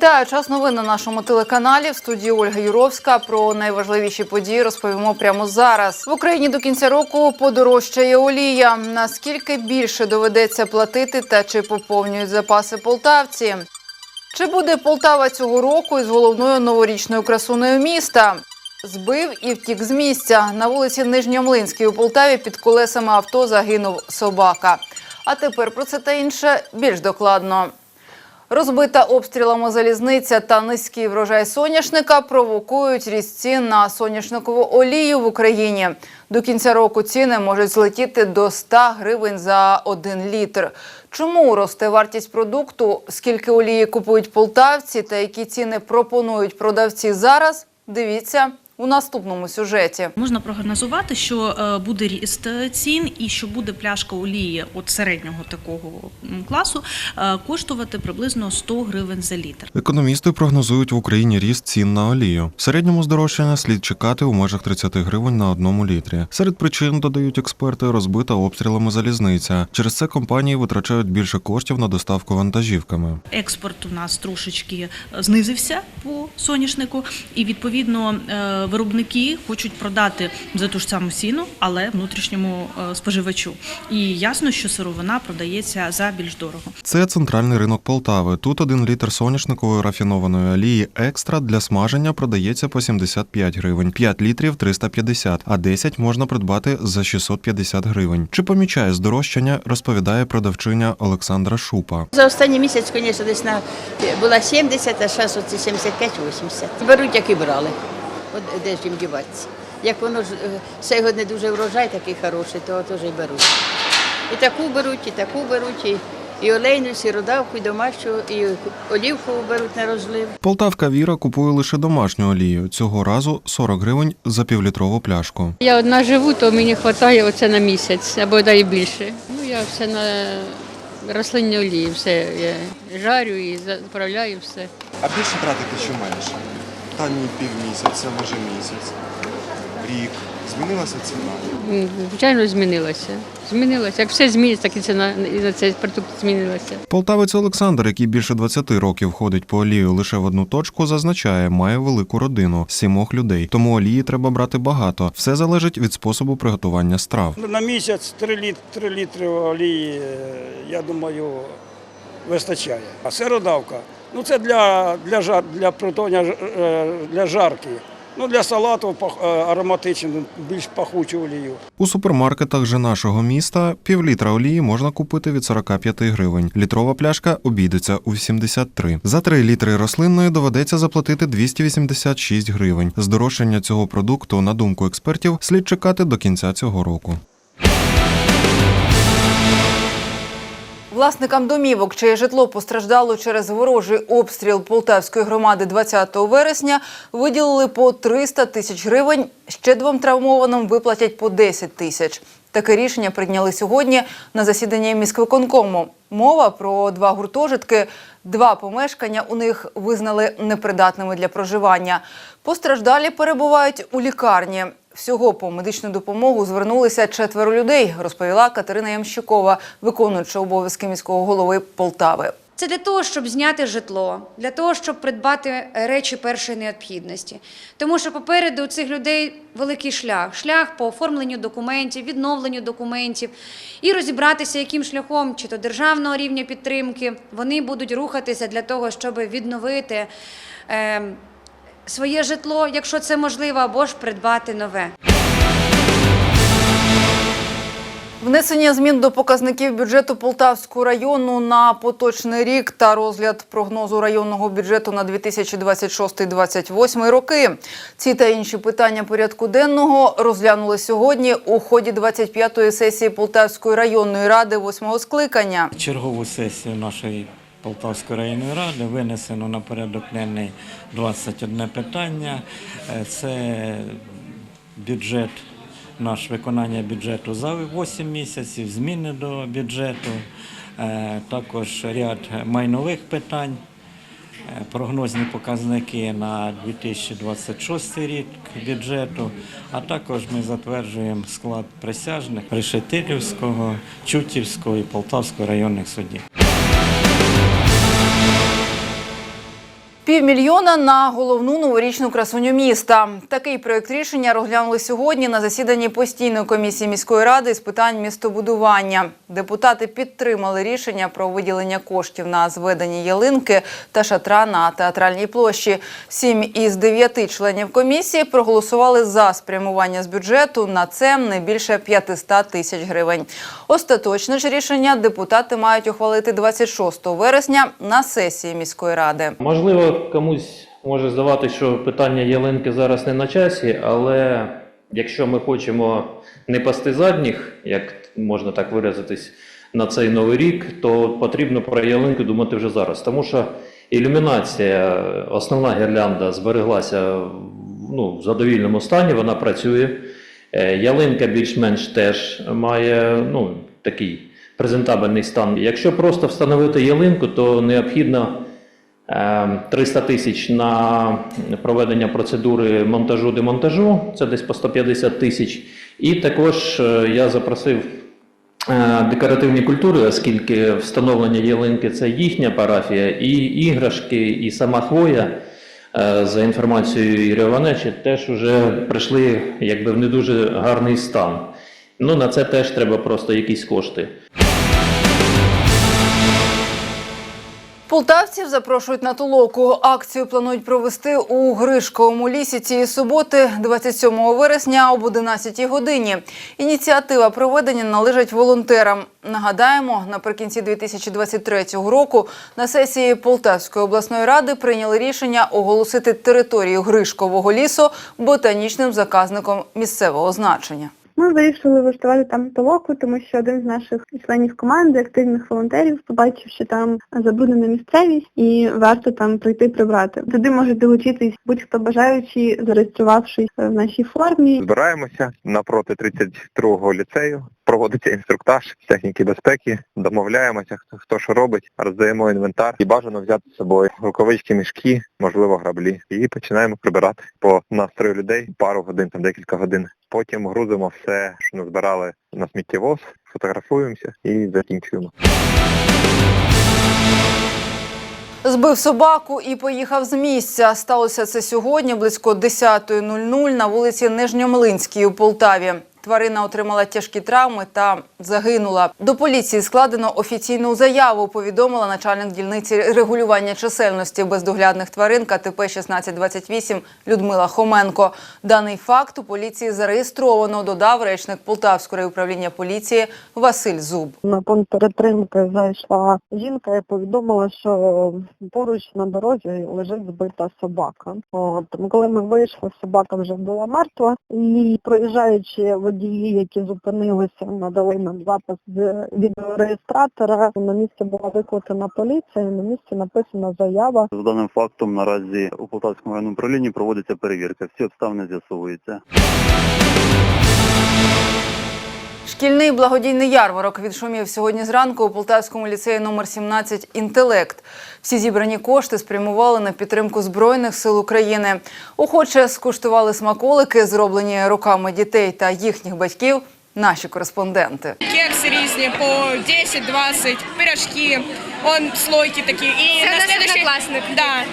Вітаю! Час новин на нашому телеканалі. В студії Ольга Юровська. Про найважливіші події розповімо прямо зараз. В Україні до кінця року подорожчає олія. Наскільки більше доведеться платити та чи поповнюють запаси полтавці? Чи буде Полтава цього року із головною новорічною красунею міста? Збив і втік з місця. На вулиці Нижньомлинській у Полтаві під колесами авто загинув собака. А тепер про це та інше більш докладно. Розбита обстрілами залізниця та низький врожай соняшника провокують ріст цін на соняшникову олію в Україні. До кінця року ціни можуть злетіти до 100 гривень за один літр. Чому росте вартість продукту? Скільки олії купують полтавці та які ціни пропонують продавці зараз? Дивіться у наступному сюжеті. Можна прогнозувати, що е, буде ріст цін і що буде пляшка олії от середнього такого класу е, коштувати приблизно 100 гривень за літр. Економісти прогнозують в Україні ріст цін на олію. В середньому здорожчання слід чекати у межах 30 гривень на одному літрі. Серед причин додають експерти, розбита обстрілами залізниця. Через це компанії витрачають більше коштів на доставку вантажівками. Експорт у нас трошечки е, знизився по соняшнику, і відповідно виробники хочуть продати за ту ж саму ціну, але внутрішньому е, споживачу. І ясно, що сировина продається за більш дорого. Це центральний ринок Полтави. Тут один літр соняшникової рафінованої олії екстра для смаження продається по 75 гривень, 5 літрів 350, а 10 можна придбати за 650 гривень. Чи помічає здорожчання, розповідає продавчиня Олександра Шупа. За останній місяць, звісно, десь на була 70, а зараз оці 75-80. Беруть, як і брали. От де ж їм діватися. Як воно ж е, цей год не дуже врожай такий хороший, то теж і беруть. І таку беруть, і таку беруть, і, і олейну, і сіродавку, і домашню, і олівку беруть на розлив. Полтавка Віра купує лише домашню олію. Цього разу 40 гривень за півлітрову пляшку. Я одна живу, то мені вистачає оце на місяць або дай більше. Ну я все на рослинній олії, все я жарю і заправляю все. А більше тратити що менше? Та ні, півмісяця, може місяць, рік. Змінилася ціна. Звичайно, змінилося. Змінилося. Як все зміниться, так і ціна і на цей продукт змінилася. Полтавець Олександр, який більше 20 років ходить по олію лише в одну точку, зазначає, має велику родину сімох людей. Тому олії треба брати багато. Все залежить від способу приготування страв. Ну, На місяць 3 літри, 3 літри олії, е, я думаю, вистачає. А сиродавка, ну це для, для, жар, для приготування е, для жарки. Ну, для салату е, ароматичну, більш пахучу олію. У супермаркетах же нашого міста півлітра олії можна купити від 45 гривень. Літрова пляшка обійдеться у 83. За 3 літри рослинної доведеться заплатити 286 гривень. Здорожчання цього продукту, на думку експертів, слід чекати до кінця цього року. Власникам домівок, чиє житло постраждало через ворожий обстріл Полтавської громади 20 вересня, виділили по 300 тисяч гривень. Ще двом травмованим виплатять по 10 тисяч. Таке рішення прийняли сьогодні на засіданні міськвиконкому. Мова про два гуртожитки. Два помешкання у них визнали непридатними для проживання. Постраждалі перебувають у лікарні. Всього по медичну допомогу звернулися четверо людей, розповіла Катерина Ямщикова, виконуюча обов'язки міського голови Полтави. Це для того, щоб зняти житло, для того, щоб придбати речі першої необхідності. Тому що попереду у цих людей великий шлях шлях по оформленню документів, відновленню документів і розібратися, яким шляхом, чи то державного рівня підтримки, вони будуть рухатися для того, щоб відновити е, своє житло, якщо це можливо, або ж придбати нове. Внесення змін до показників бюджету Полтавського району на поточний рік та розгляд прогнозу районного бюджету на 2026-2028 роки. Ці та інші питання порядку денного розглянули сьогодні у ході 25-ї сесії Полтавської районної ради 8-го скликання. Чергову сесію нашої Полтавської районної ради винесено на порядок денний 21 питання. Е, Це бюджет, наш виконання бюджету за 8 місяців, зміни до бюджету, е, також ряд майнових питань. Е, Прогнозні показники на 2026 рік бюджету, а також ми затверджуємо склад присяжних Решетилівського, Чутівського і Полтавського районних судів. Півмільйона на головну новорічну красуню міста. Такий проект рішення розглянули сьогодні на засіданні постійної комісії міської ради з питань містобудування. Депутати підтримали рішення про виділення коштів на зведення ялинки та шатра на театральній площі. Сім із дев'яти членів комісії проголосували за спрямування з бюджету на це не більше 500 тисяч гривень. Остаточне ж рішення депутати мають ухвалити 26 вересня на сесії міської ради. Можливо, комусь може здавати, що питання ялинки зараз не на часі, але якщо ми хочемо не пасти задніх, як можна так виразитись, на цей новий рік, то потрібно про ялинку думати вже зараз. Тому що ілюмінація, основна гірлянда збереглася ну, в задовільному стані, вона працює. Е, Ялинка більш-менш теж має ну, такий презентабельний стан. Якщо просто встановити ялинку, то необхідно 300 тисяч на проведення процедури монтажу-демонтажу, це десь по 150 тисяч. І також е, я запросив е, декоративні культури, оскільки встановлення ялинки це їхня парафія, і іграшки, і сама хвоя. е, За інформацією Ігоря Івановича, теж вже прийшли якби в не дуже гарний стан. Ну, на це теж треба просто якісь кошти. Полтавців запрошують на толоку. Акцію планують провести у Гришковому лісі цієї суботи, 27 вересня об 11 годині. Ініціатива проведення належить волонтерам. Нагадаємо, наприкінці 2023 року на сесії Полтавської обласної ради прийняли рішення оголосити територію Гришкового лісу ботанічним заказником місцевого значення. Ми вирішили влаштувати там толоку, тому що один з наших членів команди, активних волонтерів, побачив, що там забруднена місцевість і варто там прийти прибрати. Туди може долучитись будь-хто бажаючий, зареєструвавшись в нашій формі. Збираємося напроти 32-го ліцею, проводиться інструктаж з техніки безпеки, домовляємося, хто, хто що робить, роздаємо інвентар і бажано взяти з собою рукавички, мішки, можливо, граблі. І починаємо прибирати по настрою людей пару годин, там декілька годин. Потім грузимо все, що назбирали на сміттєвоз, фотографуємося і закінчуємо. Збив собаку і поїхав з місця. Сталося це сьогодні близько 10.00 на вулиці Нижньомлинській у Полтаві. Тварина отримала тяжкі травми та загинула. До поліції складено офіційну заяву. Повідомила начальник дільниці регулювання чисельності бездоглядних тварин КТП 1628 Людмила Хоменко. Даний факт у поліції зареєстровано. Додав речник Полтавського управління поліції Василь Зуб. На пункт перетримки зайшла жінка і повідомила, що поруч на дорозі лежить збита собака. От, коли ми вийшли, собака вже була мертва. І проїжджаючи водії, які зупинилися, надали нам запис відеореєстратора. На місці була викликана поліція, на місці написана заява. За даним фактом наразі у Полтавському районному управлінні проводиться перевірка. Всі обставини з'ясовуються. Шкільний благодійний ярмарок відшумів сьогодні зранку у Полтавському ліцеї номер 17 «Інтелект». Всі зібрані кошти спрямували на підтримку Збройних сил України. Охоче скуштували смаколики, зроблені руками дітей та їхніх батьків, наші кореспонденти. Кекси різні по 10-20, пирожки, он слойки такі. І Це на следующий... Да.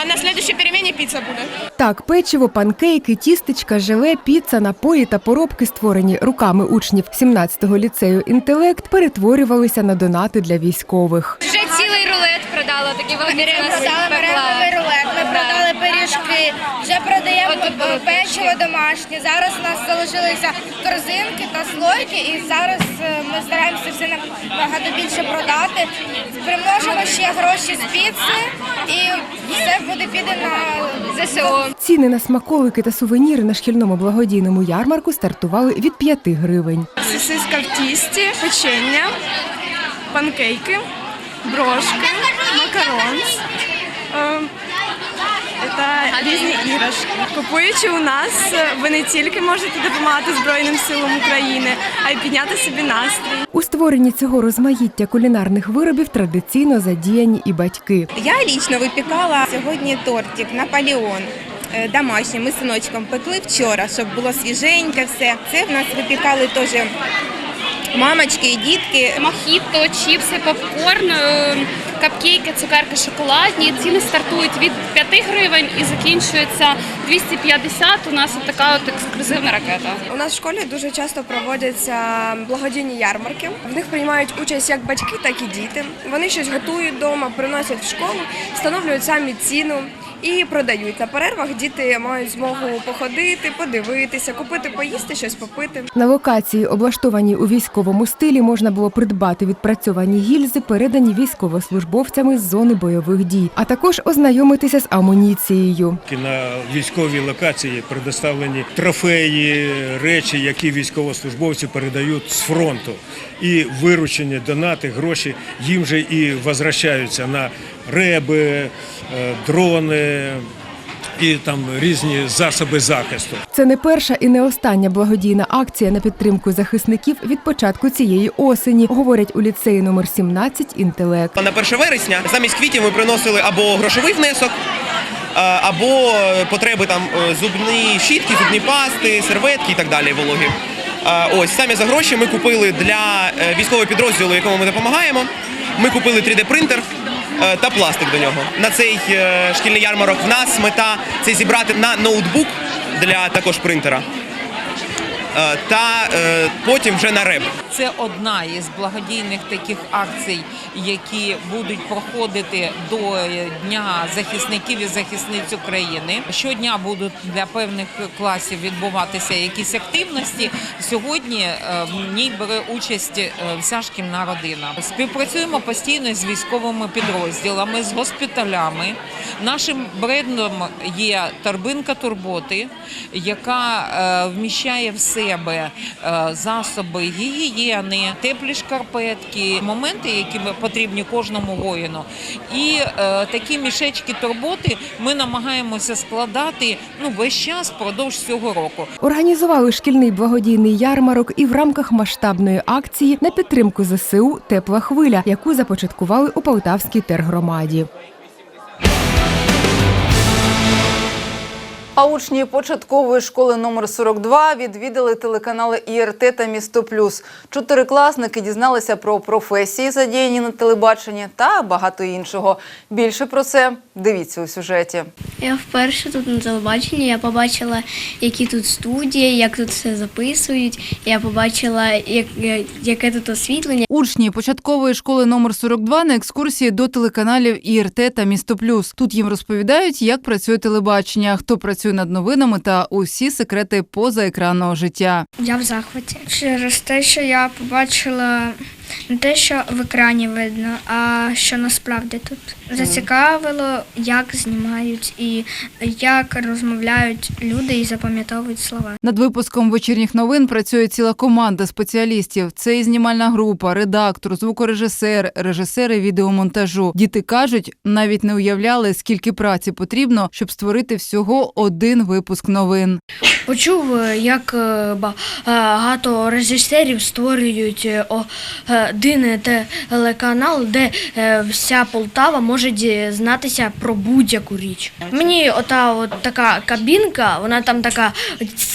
А на следующей перемені піца буде. Так, печиво, панкейки, тістечка, желе, піца, напої та поробки, створені руками учнів 17-го ліцею інтелект, перетворювалися на донати для військових. Вже цілий рулет продала, такі продали меренговий рулет, ми продали пиріжки, вже продаємо е, печиво домашнє. Зараз у нас залишилися корзинки та слойки, і зараз е, ми стараємося все набагато більше продати. Примножимо ще гроші з піци і все буде піде на ЗСУ. Ціни на смаколики та сувеніри на шкільному благодійному ярмарку стартували від 5 гривень. Сосиска в тісті, печення, панкейки, брошки, макаронс. Це різні іграшки. Купуючи у нас, ви не тільки можете допомагати Збройним силам України, а й підняти собі настрій. У створенні цього розмаїття кулінарних виробів традиційно задіяні і батьки. Я лічно випікала сьогодні тортик Наполеон. е, Домашній, ми з синочком пекли вчора, щоб було свіженьке все. Це в нас випікали теж мамочки і дітки. Мохіто, чіпси, попкорн, капкейки, цукерки шоколадні. Ціни стартують від 5 гривень і закінчуються 250. У нас така от ексклюзивна ракета. У нас в школі дуже часто проводяться благодійні ярмарки. В них приймають участь як батьки, так і діти. Вони щось готують вдома, приносять в школу, встановлюють самі ціну і продають. На перервах діти мають змогу походити, подивитися, купити, поїсти, щось попити. На локації, облаштованій у військовому стилі, можна було придбати відпрацьовані гільзи, передані військовослужбовцями з зони бойових дій, а також ознайомитися з амуніцією. На військовій локації предоставлені трофеї, речі, які військовослужбовці передають з фронту. І виручені донати, гроші їм же і возвращаються на реби, е, дрони і там різні засоби захисту. Це не перша і не остання благодійна акція на підтримку захисників від початку цієї осені, говорять у ліцеї номер 17 інтелект. На 1 вересня замість квітів ми приносили або грошовий внесок, е, або потреби там е, зубні щітки, зубні пасти, серветки і так далі. Вологі. Ось самі за гроші ми купили для військового підрозділу, якому ми допомагаємо. Ми купили 3D-принтер е, та пластик до нього. На цей е, шкільний ярмарок в нас мета це зібрати на ноутбук для також принтера. Е, Та е, потім вже на реп. Це одна із благодійних таких акцій, які будуть проходити до Дня захисників і захисниць України. Щодня будуть для певних класів відбуватися якісь активності. Сьогодні е, в ній бере участь е, вся шкільна родина. Співпрацюємо постійно з військовими підрозділами, з госпіталями. Нашим брендом є торбинка турботи, яка е, вміщає в себе е, засоби гігієни, теплі шкарпетки, моменти, які потрібні кожному воїну. І е, такі мішечки турботи ми намагаємося складати ну весь час впродовж цього року. Організували шкільний благодійний ярмарок і в рамках масштабної акції на підтримку ЗСУ Тепла хвиля, яку започаткували у Полтавській тергромаді. А учні початкової школи номер 42 відвідали телеканали ІРТ та Місто Плюс. Чотирикласники дізналися про професії, задіяні на телебаченні, та багато іншого. Більше про це дивіться у сюжеті. Я вперше тут на телебаченні. Я побачила, які тут студії, як тут все записують. Я побачила, як, яке тут освітлення. Учні початкової школи номер 42 на екскурсії до телеканалів ІРТ та Місто Плюс. Тут їм розповідають, як працює телебачення, хто працює над новинами та усі секрети позаекранного життя. Я в захваті через те, що я побачила не те, що в екрані видно, а що насправді тут зацікавило, як знімають і як розмовляють люди і запам'ятовують слова. Над випуском вечірніх новин працює ціла команда спеціалістів. Це і знімальна група, редактор, звукорежисер, режисери відеомонтажу. Діти кажуть, навіть не уявляли, скільки праці потрібно, щоб створити всього один випуск новин. Почув, е, як е, багато режисерів створюють е, один телеканал, де е, вся Полтава може дізнатися про будь-яку річ. Мені ота от така кабінка, вона там така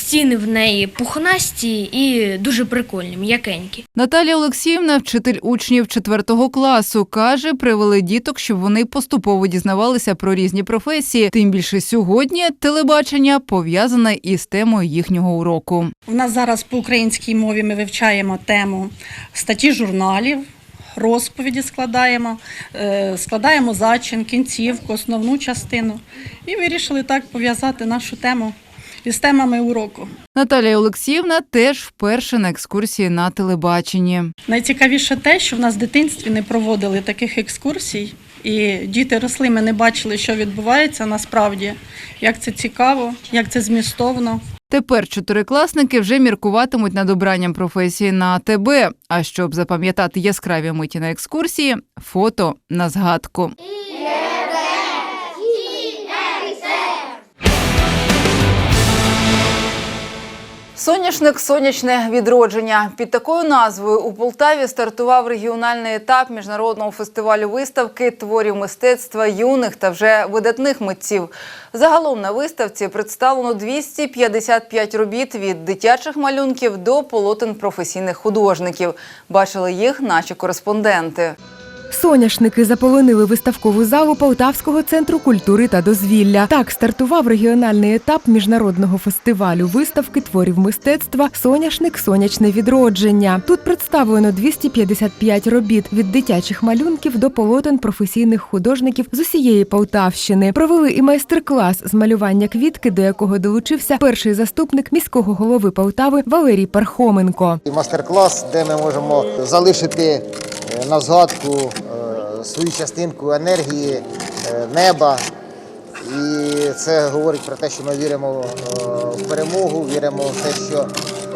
стіни в неї пухнасті і дуже прикольні, м'якенькі. Наталія Олексіївна, вчитель учнів 4 класу, каже, привели діток, щоб вони поступово дізнавалися про різні професії. Тим більше сьогодні телебачення пов'язане із темою їхнього уроку. У нас зараз по українській мові ми вивчаємо тему статті журналів, розповіді складаємо, е, складаємо зачин, кінцівку, основну частину. І вирішили так пов'язати нашу тему із темами уроку. Наталія Олексіївна теж вперше на екскурсії на телебаченні. Найцікавіше те, що в нас в дитинстві не проводили таких екскурсій, і діти росли, ми не бачили, що відбувається насправді, як це цікаво, як це змістовно. Тепер чотирикласники вже міркуватимуть над обранням професії на ТБ. А щоб запам'ятати яскраві миті на екскурсії, фото на згадку. Соняшник сонячне відродження. Під такою назвою у Полтаві стартував регіональний етап міжнародного фестивалю виставки творів мистецтва юних та вже видатних митців. Загалом на виставці представлено 255 робіт від дитячих малюнків до полотен професійних художників. Бачили їх наші кореспонденти. Соняшники заполонили виставкову залу Полтавського центру культури та дозвілля. Так стартував регіональний етап міжнародного фестивалю виставки творів мистецтва Соняшник Сонячне відродження. Тут представлено 255 робіт від дитячих малюнків до полотен професійних художників з усієї Полтавщини. Провели і майстер-клас з малювання квітки, до якого долучився перший заступник міського голови Полтави Валерій Пархоменко. Мастер-клас, де ми можемо залишити на згадку е, свою частинку енергії, е, неба. І це говорить про те, що ми віримо е, в перемогу, віримо в те, що е,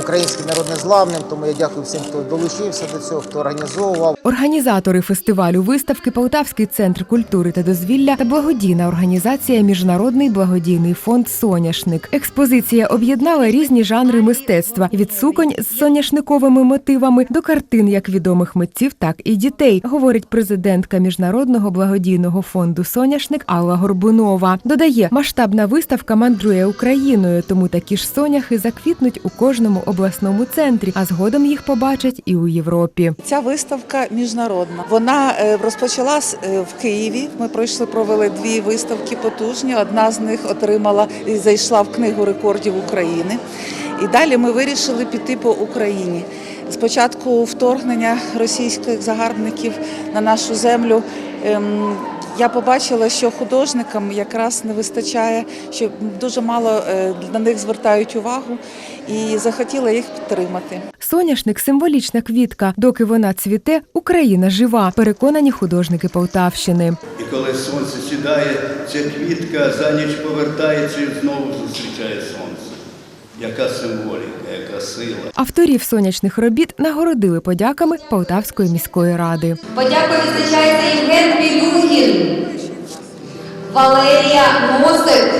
український народ незламним. Тому я дякую всім, хто долучився до цього, хто організовував. Організатори фестивалю виставки Полтавський центр культури та дозвілля та благодійна організація Міжнародний благодійний фонд Соняшник. Експозиція об'єднала різні жанри мистецтва від суконь з соняшниковими мотивами до картин як відомих митців, так і дітей, говорить президентка Міжнародного благодійного фонду Соняшник Алла Горбунова. Додає, масштабна виставка мандрує Україною, тому такі ж соняхи заквітнуть у кожному обласному центрі, а згодом їх побачать і у Європі. Ця виставка міжнародна. Вона е, розпочалась е, в Києві. Ми пройшли, провели дві виставки потужні. Одна з них отримала і зайшла в книгу рекордів України. І далі ми вирішили піти по Україні. Спочатку вторгнення російських загарбників на нашу землю. Я побачила, що художникам якраз не вистачає, що дуже мало е, на них звертають увагу, і захотіла їх підтримати. Соняшник символічна квітка. Доки вона цвіте, Україна жива. Переконані художники Полтавщини. І коли сонце сідає, ця квітка за ніч повертається і знову зустрічає сонце. Яка символіка, яка сила. Авторів сонячних робіт нагородили подяками Полтавської міської ради. Подяку відзначається Євген Білюгін, Валерія Носик.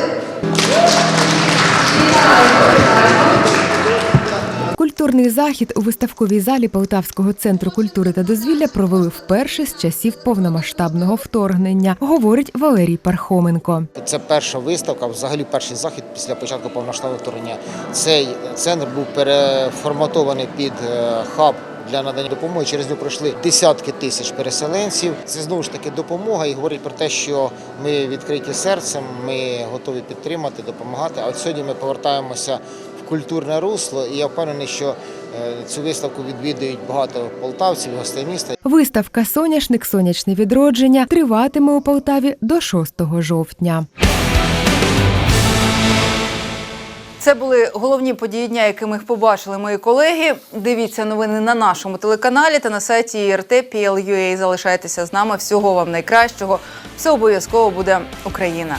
Культурний захід у виставковій залі Полтавського центру культури та дозвілля провели вперше з часів повномасштабного вторгнення, говорить Валерій Пархоменко. Це перша виставка, взагалі перший захід після початку повноштабного вторгнення. Цей центр був переформатований під е, хаб. Для надання допомоги через нього пройшли десятки тисяч переселенців. Це знову ж таки допомога і говорить про те, що ми відкриті серцем, ми готові підтримати, допомагати. А от сьогодні ми повертаємося культурне русло, і я впевнений, що е, цю виставку відвідують багато полтавців, гостей міста. Виставка Соняшник Сонячне відродження триватиме у Полтаві до 6 жовтня. Це були головні події дня, якими їх побачили мої колеги. Дивіться новини на нашому телеканалі та на сайті IRT.PL.UA. Залишайтеся з нами. Всього вам найкращого. Все обов'язково буде Україна.